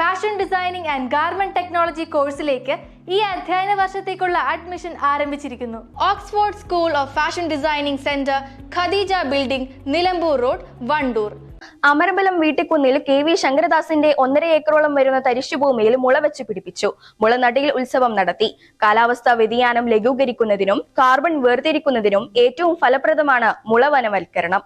Fashion designing and garment technology കോഴ്സിലേക്ക് ഈ അധ്യയന വർഷത്തേക്കുള്ള അഡ്മിഷൻ ആരംഭിച്ചിരിക്കുന്നു. Oxford school of fashion designing centre Khadeeja building Nilambur road Wandoor Amarambalam വീട്ടിക്കുന്നിൽ K V ശങ്കരദാസിന്റെ ഒന്നര ഏക്കറോളം വരുന്ന തരിശുഭൂമിയിൽ മുള വെച്ച് പിടിപ്പിച്ചു. മുളനടിയിൽ ഉത്സവം നടത്തി. കാലാവസ്ഥാ വ്യതിയാനം ലഘൂകരിക്കുന്നതിനും കാർബൺ വേർതിരിക്കുന്നതിനും ഏറ്റവും ഫലപ്രദമാണ് മുളവനവൽക്കരണം.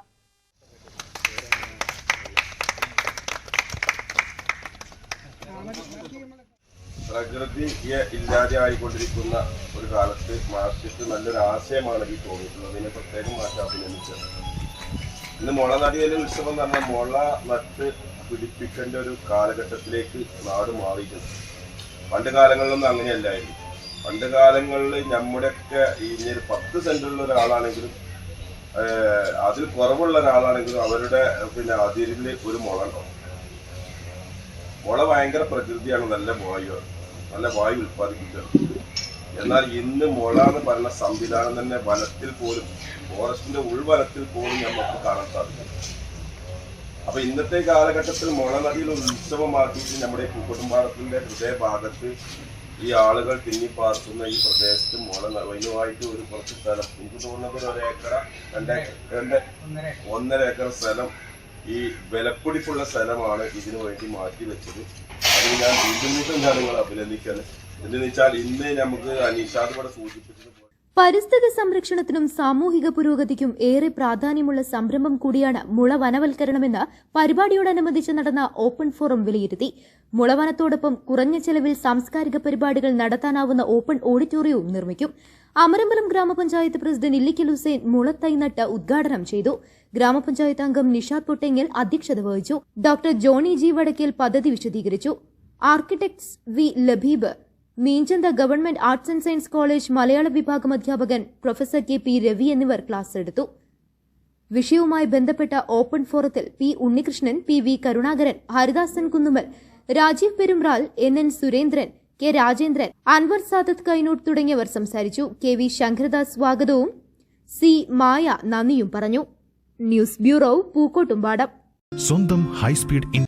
പ്രകൃതിയെ ഇല്ലാതെ ആയിക്കൊണ്ടിരിക്കുന്ന ഒരു കാലത്ത് മാർക്സിസ്റ്റ് നല്ലൊരു ആശയമാണ് എനിക്ക് തോന്നിയിട്ടുള്ളത്. അതിനെ പ്രത്യേകം മാറ്റി അഭിനന്ദിച്ചത്. ഇന്ന് മുള നടിയൽ ഉത്സവം എന്ന് പറഞ്ഞാൽ മുള നട്ട് പിടിപ്പിക്കേണ്ട ഒരു കാലഘട്ടത്തിലേക്ക് നാട് മാറിയിട്ടുണ്ട്. പണ്ട് കാലങ്ങളിലൊന്നും അങ്ങനെയല്ലായിരുന്നു. പണ്ട് കാലങ്ങളിൽ നമ്മുടെയൊക്കെ ഇനി ഒരു പത്ത് സെന്റുള്ള ഒരാളാണെങ്കിലും അതിൽ കുറവുള്ള ഒരാളാണെങ്കിലും അവരുടെ പിന്നെ അതിരിൽ ഒരു മുള ഉണ്ടാവും. മുള ഭയങ്കര പ്രകൃതിയാണ് നല്ല വായു നല്ല വായു ഉൽപ്പാദിപ്പിക്കുകയാണ് എന്നാൽ ഇന്ന് മുള എന്ന് പറയുന്ന സംവിധാനം തന്നെ വനത്തിൽ പോലും ഫോറസ്റ്റിന്റെ ഉൾവനത്തിൽ പോലും നമുക്ക് കാണാൻ സാധിക്കും. അപ്പൊ ഇന്നത്തെ കാലഘട്ടത്തിൽ മുള നദിയിൽ ഉത്സവമാക്കിയിട്ട് നമ്മുടെ പൂക്കോട്ടുംപാടത്തിന്റെ ഹൃദയഭാഗത്ത് ഈ ആളുകൾ തിങ്ങിപ്പാർക്കുന്ന ഈ പ്രദേശത്ത് മുള വൈനുമായിട്ട് ഒരു കുറച്ച് സ്ഥലം എനിക്ക് തോന്നുന്നത് ഒരു ഏക്കറ രണ്ട് രണ്ട് ഒന്നര ഏക്കർ സ്ഥലം ഈ വിലപ്പിടിപ്പുള്ള സ്ഥലമാണ് ഇതിനു വേണ്ടി മാറ്റി വെച്ചത് ഞാൻ വീണ്ടും വീണ്ടും ഞാൻ പരിസ്ഥിതി സംരക്ഷണത്തിനും സാമൂഹിക പുരോഗതിക്കും ഏറെ പ്രാധാന്യമുള്ള സംരംഭം കൂടിയാണ് മുള വനവൽക്കരണമെന്ന് പരിപാടിയോടനുബന്ധിച്ച് നടന്ന ഓപ്പൺ ഫോറം വിലയിരുത്തി. മുളവനത്തോടൊപ്പം കുറഞ്ഞ ചെലവിൽ സാംസ്കാരിക പരിപാടികൾ നടത്താനാവുന്ന ഓപ്പൺ ഓഡിറ്റോറിയവും നിർമ്മിക്കും. അമരമ്പലം ഗ്രാമപഞ്ചായത്ത് പ്രസിഡന്റ് ഇല്ലിക്കൽ ഹുസൈൻ മുളത്തൈ നട്ട് ഉദ്ഘാടനം ചെയ്തു. ഗ്രാമപഞ്ചായത്ത് അംഗം നിഷാദ് പൊട്ടെങ്ങൽ അധ്യക്ഷത വഹിച്ചു. ഡോക്ടർ ജോണി ജി വടക്കേൽ പദ്ധതി വിശദീകരിച്ചു. Architects V Labeeb Meenchanda government arts and science college മലയാള വിഭാഗം അധ്യാപകൻ പ്രൊഫസർ കെ പി രവി എന്നിവർ ക്ലാസ് എടുത്തു. വിഷയവുമായി ബന്ധപ്പെട്ട ഓപ്പൺ ഫോറത്തിൽ P Unnikrishnan P V Karunakaran Haridasan Kunnumal Rajeev Perumbral N N Surendran K Rajendran Anwar Sadath Kainoot തുടങ്ങിയവർ സംസാരിച്ചു. K V Sankaradas സ്വാഗതവും. സി മായ നന്ദിയും പറഞ്ഞു. News bureau Pookkottumpadam. സ്വന്തം ഹൈസ്പീഡ്